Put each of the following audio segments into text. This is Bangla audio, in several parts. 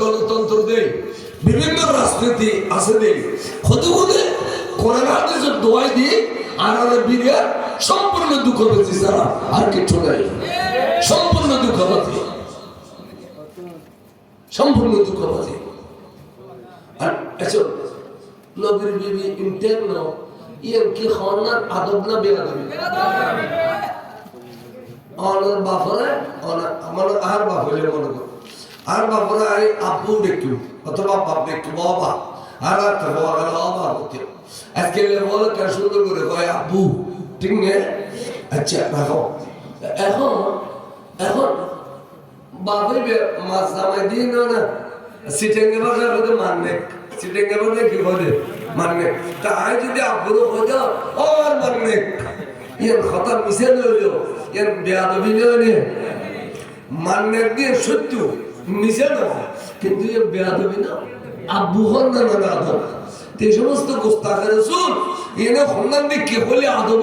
গণতন্ত্র দেই বিভিন্ন রাজনীতি আছে দেই খুদে খুদে কোরআন হাদিসের দোয়াই দিয়ে আর আর বিরিয়া সম্পূর্ণ দুঃখ পেয়েছি সারা আর কিছু নাই। সম্পূর্ণ দুঃখ পাচ্ছি সম্পূর্ণ দুঃখ পাচ্ছি আর এসো নবীর বিবি ইন্টেন ন ইয়ার কি খাওয়ার আদব না বেয়াদবি? অনার বাপরে আমার আর বাপ হইলে মনে করো। আর বাপরে আই আব্বু দেখু অথবা বাপ দেখু বাবা। আর আর তো বাবা গেল বাবা হতে আজকে বলে কে সুন্দর করে কয়, আব্বু, ঠিক নেই আচ্ছা রাখো। এখন এখন বাপে মাছ নামাই দিয়ে না না, সিটেঙ্গে বাজার মাননে সিটেঙ্গে বাজার কি বলে? মাননে তা আই যদি আব্বুর হয়ে ও আর মাননে ইয়ার মিশে লইল ইয়ার বেয়াদবি লইলে। মান্নে দিয়ে সত্য? মিশে না কিন্তু আব্বু হন না না আদব। সমস্ত শুন এনে কে বলে আদব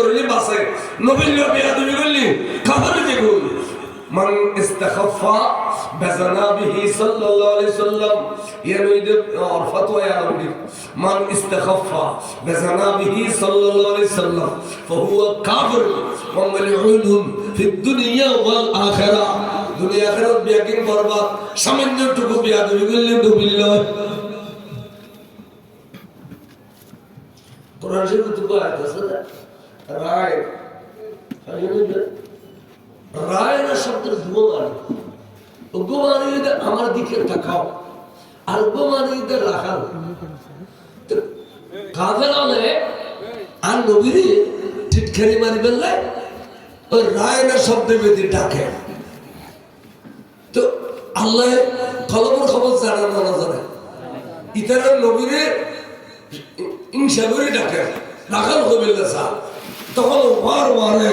করলি বাসে নবীল বেয়াদবি করলি কাহারে যে من استخف بزنابه صلى الله عليه وسلم يريد عرفته يا ربي من استخف بزنابه صلى الله عليه وسلم فهو كافر وملعون في الدنيا والآخرة দুনিয়া আখিরাত বিয়াকিন বরবাদ সামান্যটুকু বিয়াদবি করলে ডুবিল্লাহ কোরআন শরীফে তো আয়াত আছে না রায় রায় না শব্দের দুয়ো মানে মানে যদি আমার দিকে তাকাও, আর উগ্র মানে কাফের হলে আর নবীরে টিটখারি মারি ফেললে ওই রায় না শব্দে বেদি ডাকে। তো আল্লাহ কলমের খবর জানা না না জানে ইতারা নবীরে ইনসা করে ডাকে, রাখাল কবিল্লা সা তখন বার বারে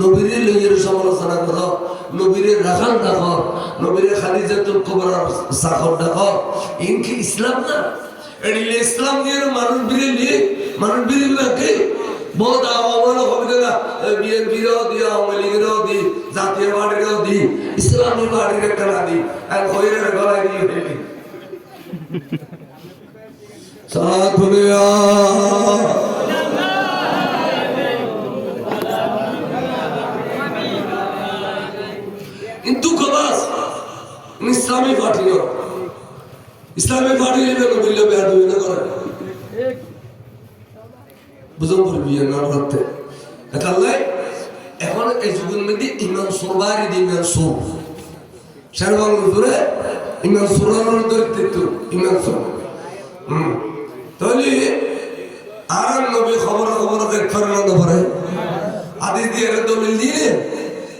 নবীর লইয়ের সমালোচনা করো, নবীর রাখাল ডাকো, নবীর খালিজাতুল কুবরার সাখর ডাকো। ইনকি ইসলাম না। এডিলে ইসলাম দিয়ে মানুষ বিরিলি মানুষ বিরিলাকে বহুত আওয়ামল হবে না বিএন বিরোধী, আওয়ামী লীগ বিরোধী, জাতীয় পার্টি বিরোধী, ইসলামী পার্টির একটা নাদি আর হইরের গলায় দিয়ে ফেলি সাধুনিয়া কিন্তু কবাস ইসলামী পার্টি নয় ইসলামী পার্টি এনে নবিল্য বেহাদবি না করে। বুঝুন পড়বি না রাতে একাল্লাই এখন এই যুগের মধ্যে ইমান সুরবারি দি ইমান সুর শারবান হুজুরে ইমান সুরানোর দরিদ্র ইমান সুর তাহলে আর নবী খবর খবর দেখতে না পারে? আদি দিয়ে দলিল দিয়ে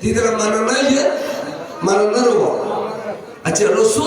দিদিরা মানা নাই যে মানা না আচ্ছা রসুল